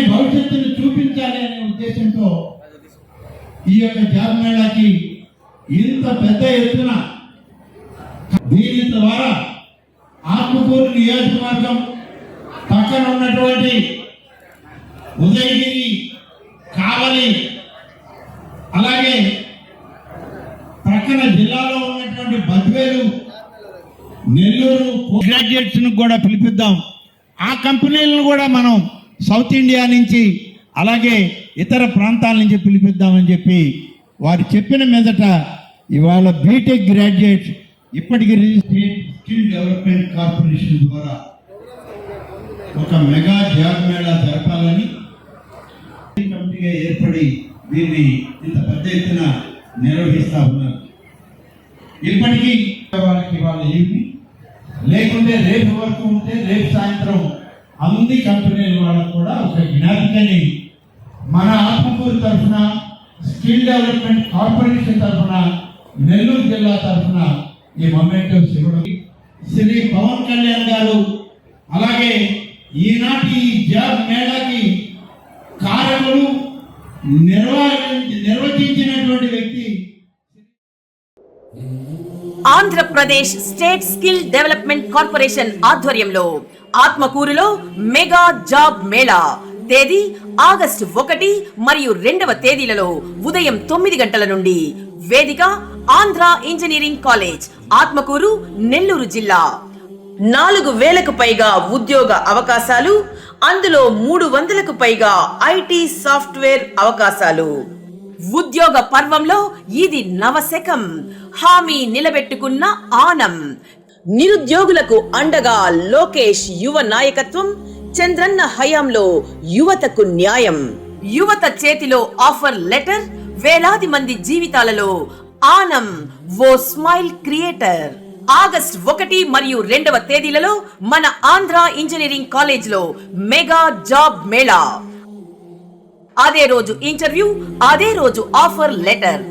చక్కని భవిష్యత్తును చూపించాలి అనే ఉద్దేశంతో ఈ యొక్క జాబ్ మేళాకి ఇంత పెద్ద ఎత్తున దీని ద్వారా ఆత్మకూరు నియోజకవర్గం పక్కన ఉన్నటువంటి ఉదయగిరి కావలి అలాగే ప్రక్కన జిల్లాలో ఉన్నటువంటి బద్వేలు నెల్లూరు గ్రాడ్యుయేట్స్ కూడా పిలిపిద్దాం. ఆ కంపెనీలను కూడా మనం సౌత్ ఇండియా నుంచి అలాగే ఇతర ప్రాంతాల నుంచి పిలిపిద్దామని చెప్పి వారు చెప్పిన మీదట ఇవాళ బీటెక్ గ్రాడ్యుయేట్స్ ఇప్పటికి రిజిస్ట్రీ స్కిల్ డెవలప్మెంట్ కార్పొరేషన్ ద్వారా ఒక మెగా జాబ్ మేళా జరపాలని కమిటీగా ఏర్పడి దీన్ని ఇంత పెద్ద ఎత్తున నిర్వహిస్తా ఉన్నారు. ఇప్పటికీ వాళ్ళకి వాళ్ళ ఈవినింగ్ లేకుంటే రేపు వరకు ఉంటే రేపు సాయంత్రం అన్ని కంపెనీల వాళ్ళకు కూడా ఒక జ్ఞాపికని మన ఆత్మకూరు తరఫున స్కిల్ డెవలప్మెంట్ కార్పొరేషన్ తరఫున నెల్లూరు జిల్లా తరఫున ఈ మొమెంటమ్స్ ఇవ్వడం శ్రీ పవన్ కళ్యాణ్ గారు అలాగే ఈనాటి ఈ జాబ్ మేళాకి కారకులు నిర్వహించి నిర్వచించినటువంటి వ్యక్తి. Andhra Pradesh state skill development corporation ఆధ్వర్యంలో ఆత్మకూరులో మెగా జాబ్ మేళా. తేదీ ఆగస్టు ఒకటి మరియు రెండవ తేదీలలో ఉదయం తొమ్మిది గంటల నుండి వేదిక ఆంధ్ర ఇంజనీరింగ్ కాలేజ్ ఆత్మకూరు నెల్లూరు జిల్లా. నాలుగు వేలకు పైగా ఉద్యోగ అవకాశాలు అందులో మూడు వందలకు పైగా ఐటీ సాఫ్ట్వేర్ అవకాశాలు. ఉద్యోగ పర్వంలో ఇది నవశకం. హామీ నిలబెట్టుకున్న ఆనం. నిరుద్యోగులకు అండగా లోకేష్ యువ నాయకత్వం చంద్రన్న హయాంలో యువతకు న్యాయం. యువత చేతిలో ఆఫర్ లెటర్ వేలాది మంది జీవితాలలో ఆనం ఓ స్మైల్ క్రియేటర్. ఆగస్ట్ ఒకటి మరియు రెండవ తేదీలలో మన ఆంధ్ర ఇంజనీరింగ్ కాలేజ్లో మెగా జాబ్ మేళా. అదే రోజు ఇంటర్వ్యూ అదే రోజు ఆఫర్ లెటర్.